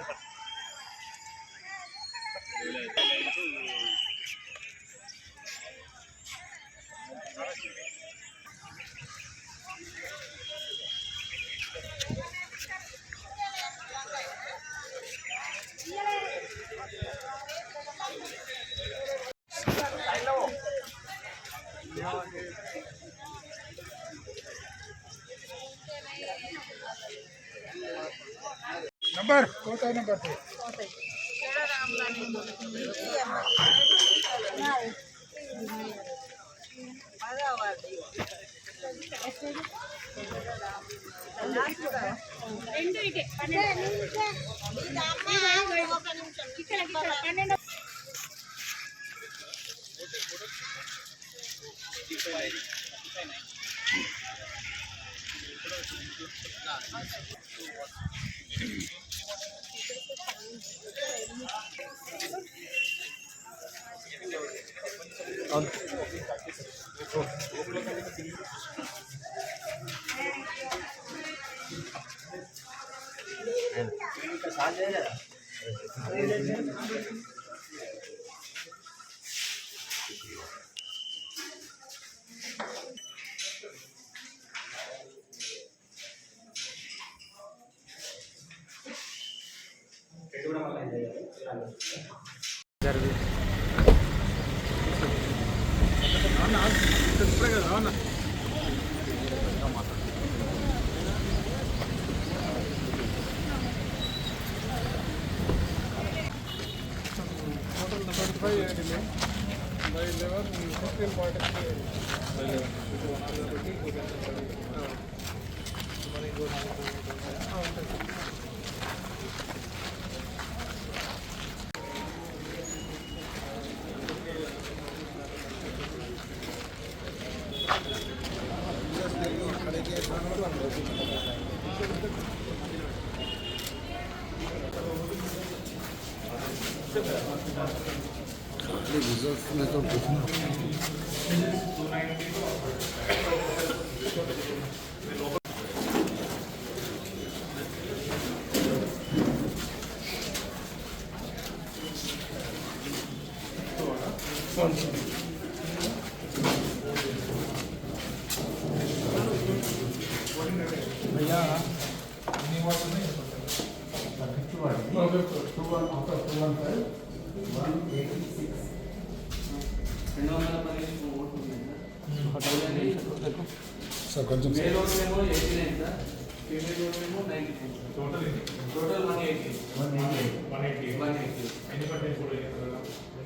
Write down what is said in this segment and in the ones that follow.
Wala. Wala ito. Number కోత number పన్నెండు साथ by eleven fifteen point 这个嗯好的嗯嗯嗯嗯嗯 sir కొంచెం మేల్ ఓటేమో eighty nine sir female ఓటేమో ninety nine total total one eighty. One eighty. One eighty. One eighty. ఎన్ని కూడా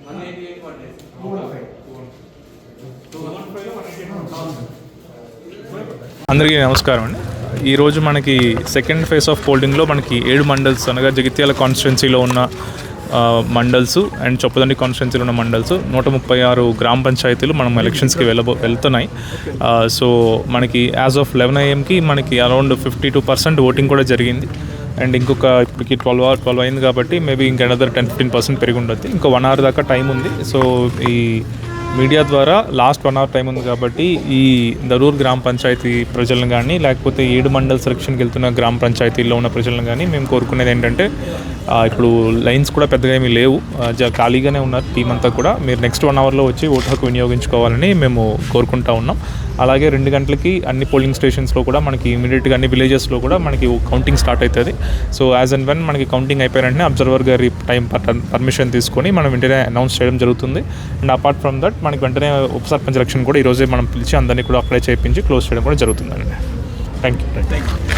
one eighty eight పట్టే two one five. Two one five one eighty. అందరికీ నమస్కారం అండి. ఈరోజు మనకి సెకండ్ ఫేజ్ ఆఫ్ పోలింగ్లో మనకి ఏడు మండల్స్ అనగా జగిత్యాల కాన్స్టిట్యున్సీలో ఉన్న మండల్స్ అండ్ చొప్పదండి కాన్స్టిట్యున్సీలో ఉన్న మండల్స్. నూట ముప్పై ఆరు గ్రామ పంచాయతీలు మనం ఎలక్షన్స్కి వెళ్ళబో వెళ్తున్నాయి. సో మనకి యాజ్ ఆఫ్ లెవెన్ ఐఎంకి మనకి around fifty two percent voting కూడా జరిగింది. అండ్ ఇంకొక ఇప్పటికి ట్వెల్వ్ అవర్ ట్వెల్వ్ అయింది కాబట్టి మేబీ ఇంకా అనదర్ టెన్ ఫిఫ్టీన్ పర్సెంట్ పెరిగి ఉండొచ్చు. ఇంకో వన్ అవర్ దాకా టైం ఉంది. సో ఈ మీడియా ద్వారా లాస్ట్ వన్ అవర్ టైం ఉంది కాబట్టి ఈ దరూర్ గ్రామ పంచాయతీ ప్రజలను కానీ లేకపోతే ఏడు మండల సెలక్షన్కి వెళ్తున్న గ్రామ పంచాయతీల్లో ఉన్న ప్రజలను కానీ మేము కోరుకునేది ఏంటంటే ఇప్పుడు లైన్స్ కూడా పెద్దగా ఏమీ లేవు. జ- ఖాళీగానే ఉన్నారు. టీం అంతా కూడా. మీరు నెక్స్ట్ వన్ అవర్లో వచ్చి ఓటు హక్కు వినియోగించుకోవాలని మేము కోరుకుంటా ఉన్నాం. అలాగే రెండు గంటలకి అన్ని పోలింగ్ స్టేషన్స్లో కూడా మనకి ఇమీడియట్గా అన్ని విలేజెస్లో కూడా మనకి కౌంటింగ్ స్టార్ట్ అవుతుంది సో యాజ్ అండ్ వెన్ మనకి కౌంటింగ్ అయిపోయిన వెంటనే అబ్జర్వర్ గారి టైం పర్మిషన్ తీసుకొని మనం వెంటనే అనౌన్స్ చేయడం జరుగుతుంది. అండ్ అపార్ట్ ఫ్రమ్ దట్ మనకి వెంటనే ఉప సర్పంచ్ ఎలక్షన్ కూడా ఈరోజే మనం పిలిచి అందరినీ కూడా అప్లై చేయించి క్లోజ్ చేయడం కూడా జరుగుతుందండి. Thank you